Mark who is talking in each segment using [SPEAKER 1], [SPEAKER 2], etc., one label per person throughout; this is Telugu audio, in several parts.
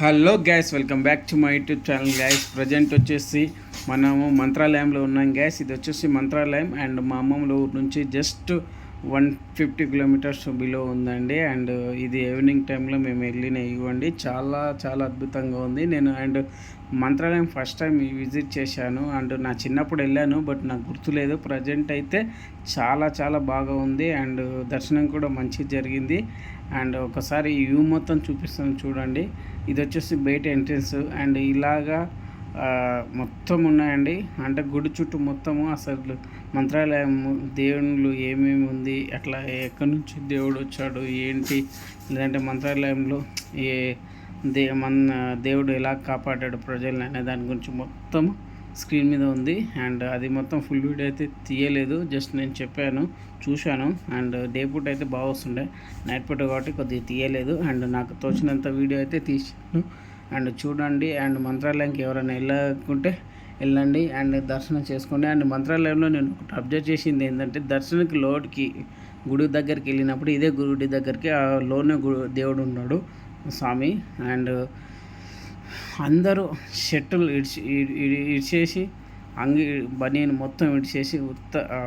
[SPEAKER 1] Hello guys welcome back to my YouTube channel guys present వచ్చేసి మనము మంత్రాలయంలో ఉన్నాం గ్యాస్ ఇది వచ్చేసి మంత్రాలయం అండ్ మా అమ్మమ్మల ఊరు నుంచి just one fifty kilometres below ఉందండి. అండ్ ఇది ఈవినింగ్ టైంలో మేము వెళ్ళిన ఇవ్వండి చాలా చాలా అద్భుతంగా ఉంది. నేను and Mantralayam first time visit చేశాను. అండ్ నా చిన్నప్పుడు వెళ్ళాను బట్ నాకు గుర్తులేదు. ప్రజెంట్ అయితే చాలా చాలా బాగా ఉంది. అండ్ దర్శనం కూడా మంచిగా జరిగింది. అండ్ ఒకసారి వ్యూ మొత్తం చూపిస్తాను చూడండి. ఇది వచ్చేసి బయట ఎంట్రన్స్ అండ్ ఇలాగా మొత్తం ఉన్నాయండి. అంటే గుడి చుట్టూ మొత్తము అసలు మంత్రాలయం దేవుళ్ళు ఏమేమి ఉంది అట్లా ఎక్కడి నుంచి దేవుడు వచ్చాడు ఏంటి లేదంటే మంత్రాలయంలో ఏ దే మన దేవుడు ఎలా కాపాడాడు ప్రజల్ని అనే దాని గురించి మొత్తం స్క్రీన్ మీద ఉంది. అండ్ అది మొత్తం ఫుల్ వీడియో అయితే తీయలేదు. జస్ట్ నేను చెప్పాను చూశాను. అండ్ డే పూట అయితే బాగా వస్తుండే. నైట్ పూట కాబట్టి కొద్దిగా తీయలేదు. అండ్ నాకు తోచినంత వీడియో అయితే తీసాను అండ్ చూడండి. అండ్ మంత్రాలయంకి ఎవరైనా వెళ్ళకుంటే వెళ్ళండి. అండ్ దర్శనం చేసుకోండి. అండ్ మంత్రాలయంలో నేను ఒకటి అబ్జర్వ్ చేసింది ఏంటంటే దర్శనకి లోడ్కి గుడి దగ్గరికి వెళ్ళినప్పుడు ఇదే గుడి దగ్గరికి ఆ లోనే దేవుడు ఉన్నాడు స్వామి. అండ్ అందరూ షర్టులు ఇడిచి ఇడిచేసి అంగి బనీని మొత్తం ఇడిచేసి ఉత్త ఆ,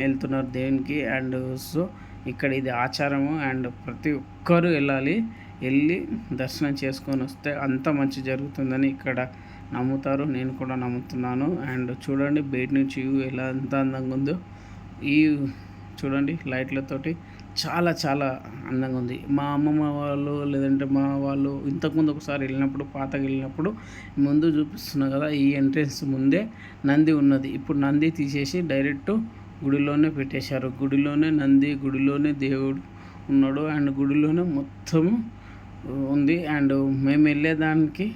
[SPEAKER 1] వెళ్తున్నారు దేవునికి అండ్ సో ఇక్కడ ఇది ఆచారము అండ్ ప్రతి ఒక్కరూ వెళ్ళాలి. వెళ్ళి దర్శనం చేసుకొని వస్తే అంత మంచి జరుగుతుందని ఇక్కడ నమ్ముతారు. నేను కూడా నమ్ముతున్నాను. అండ్ చూడండి బయట నుంచి ఎలా ఎంత అందంగా ఉందో. ఈ చూడండి లైట్లతోటి చాలా చాలా అందంగా ఉంది. మా అమ్మమ్మ వాళ్ళు లేదంటే మా వాళ్ళు ఇంతకుముందు ఒకసారి వెళ్ళినప్పుడు పాతకి వెళ్ళినప్పుడు ముందు చూపిస్తున్నా కదా ఈ ఎంట్రెన్స్ ముందే నంది ఉన్నది. ఇప్పుడు నంది తీసేసి డైరెక్ట్ గుడిలోనే పెట్టేశారు. గుడిలోనే నంది గుడిలోనే దేవుడు ఉన్నాడు అండ్ గుడిలోనే మొత్తం ఉంది. అండ్ మేము వెళ్ళేదానికి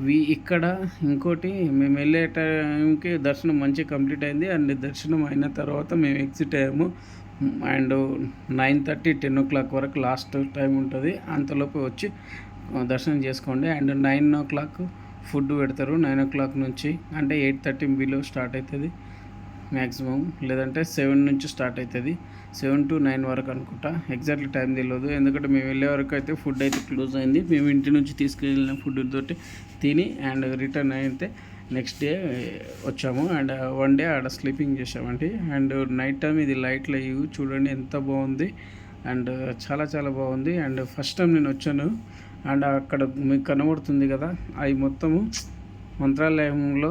[SPEAKER 1] వి ఇక్కడ ఇంకోటి మేము వెళ్ళే టైంకి దర్శనం మంచిగా కంప్లీట్ అయింది. అండ్ దర్శనం అయిన తర్వాత మేము ఎగ్జిట్ అయ్యాము. And nine thirty ten o'clock వరకు లాస్ట్ టైం ఉంటుంది. అంతలోపు వచ్చి దర్శనం చేసుకోండి. And nine o'clock food పెడతారు. నైన్ ఓ క్లాక్ నుంచి అంటే ఎయిట్ థర్టీ బిలో స్టార్ట్ అవుతుంది మ్యాక్సిమం లేదంటే సెవెన్ నుంచి స్టార్ట్ అవుతుంది. సెవెన్ టు నైన్ వరకు అనుకుంటా. ఎగ్జాక్ట్లీ టైం తెలియదు ఎందుకంటే మేము వెళ్ళే వరకు అయితే ఫుడ్ అయితే క్లోజ్ అయింది. మేము ఇంటి నుంచి తీసుకెళ్ళిన ఫుడ్ తోటి తిని అండ్ రిటర్న్ అయితే నెక్స్ట్ డే eh, వచ్చాము. అండ్ uh, వన్ డే ఆడ స్లీపింగ్ చేసామండి అండ్ నైట్ టైం ఇది లైట్లు వ్యూ చూడండి ఎంత బాగుంది. అండ్ uh, చాలా చాలా బాగుంది. అండ్ ఫస్ట్ టైం నేను వచ్చాను. అండ్ అక్కడ మీకు కనబడుతుంది కదా అవి మొత్తము మంత్రాలయంలో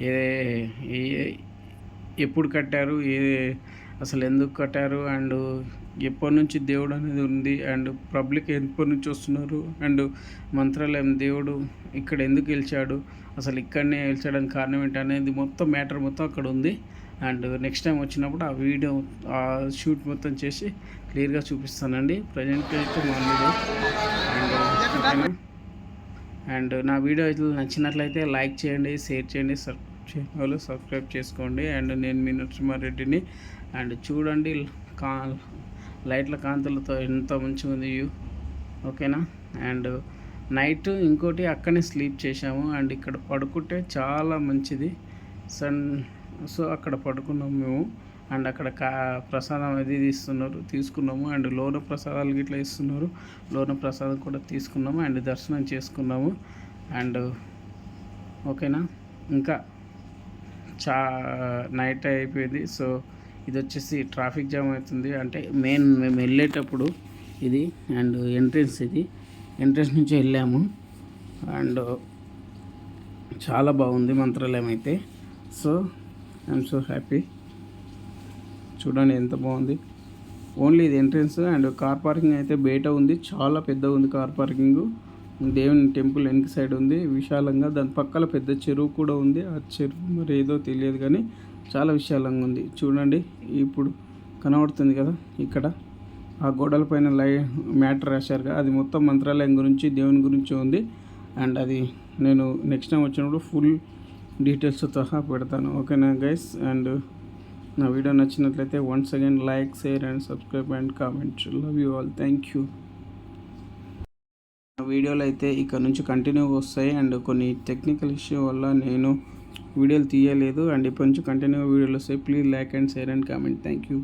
[SPEAKER 1] ఏ ఏ- ఎప్పుడు కట్టారు ఏ అసలు ఎందుకు కట్టారు అండ్ ఎప్పటి నుంచి దేవుడు అనేది ఉంది అండ్ పబ్లిక్ ఎప్పటి నుంచి వస్తున్నారు అండ్ మంత్రాలయం దేవుడు ఇక్కడ ఎందుకు గెలిచాడు అసలు ఇక్కడనే వెళ్ళడానికి కారణం ఏంటి అనేది మొత్తం మ్యాటర్ మొత్తం అక్కడ ఉంది. అండ్ నెక్స్ట్ టైం వచ్చినప్పుడు ఆ వీడియో ఆ షూట్ మొత్తం చేసి క్లియర్గా చూపిస్తానండి. ప్రజెంట్ అయితే మా అండ్ ఓకేనా? అండ్ నా వీడియో అయితే నచ్చినట్లయితే లైక్ చేయండి షేర్ చేయండి సబ్స్క్రైబ్ వాళ్ళు సబ్స్క్రైబ్ చేసుకోండి. అండ్ నేను మీ నరసింహారెడ్డిని అండ్ చూడండి కా లైట్ల కాంతులతో ఎంత మంచిగా ఉంది వ్యూ. ఓకేనా? అండ్ నైట్ ఇంకోటి అక్కడనే స్లీప్ చేసాము అండ్ ఇక్కడ పడుకుంటే చాలా మంచిది. సన్ సో అక్కడ పడుకున్నాము మేము. అండ్ అక్కడ కా ప్రసాదం అది ఇస్తున్నారు తీసుకున్నాము. అండ్ లోన ప్రసాదాలు గిట్లా ఇస్తున్నారు. లోన ప్రసాదం కూడా తీసుకున్నాము. అండ్ దర్శనం చేసుకున్నాము. అండ్ ఓకేనా? ఇంకా చా నైట్ అయిపోయింది. సో ఇది వచ్చేసి ట్రాఫిక్ జామ్ అవుతుంది. అంటే మెయిన్ మేము వెళ్ళేటప్పుడు ఇది అండ్ ఎంట్రన్స్ ఇది. ఎంట్రెన్స్ నుంచి వెళ్ళాము. అండ్ చాలా బాగుంది మంత్రాలయం అయితే. సో ఐఎమ్ సో హ్యాపీ చూడండి ఎంత బాగుంది. ఓన్లీ ఇది ఎంట్రన్స్ అండ్ కార్ పార్కింగ్ అయితే బయట ఉంది. చాలా పెద్ద ఉంది కార్ పార్కింగ్ దేవుని టెంపుల్ వెనక సైడ్ ఉంది. విశాలంగా. దాని పక్కల పెద్ద చెరువు కూడా ఉంది. ఆ చెరువు మరి ఏదో తెలియదు కానీ చాలా విశాలంగా ఉంది. చూడండి ఇప్పుడు కనబడుతుంది కదా ఇక్కడ. ఆ గోడలపైన లై మ్యాటర్ రాశారుగా అది మొత్తం మంత్రాలయం గురించి దేవుని గురించి ఉంది. అండ్ అది నేను నెక్స్ట్ టైం వచ్చినప్పుడు ఫుల్ డీటెయిల్స్ సహా పెడతాను. ఓకేనా గైస్ అండ్ నా వీడియో నచ్చినట్లయితే once again like share and subscribe and comment love you all thank you వీడియోలు అయితే ఇక్కడ నుంచి కంటిన్యూగా వస్తాయి. అండ్ కొన్ని టెక్నికల్ ఇష్యూ వల్ల నేను వీడియోలు తీయలేదు. అండ్ ఇప్పటి నుంచి కంటిన్యూగా వీడియోలు వస్తాయి. Please like and share and comment thank you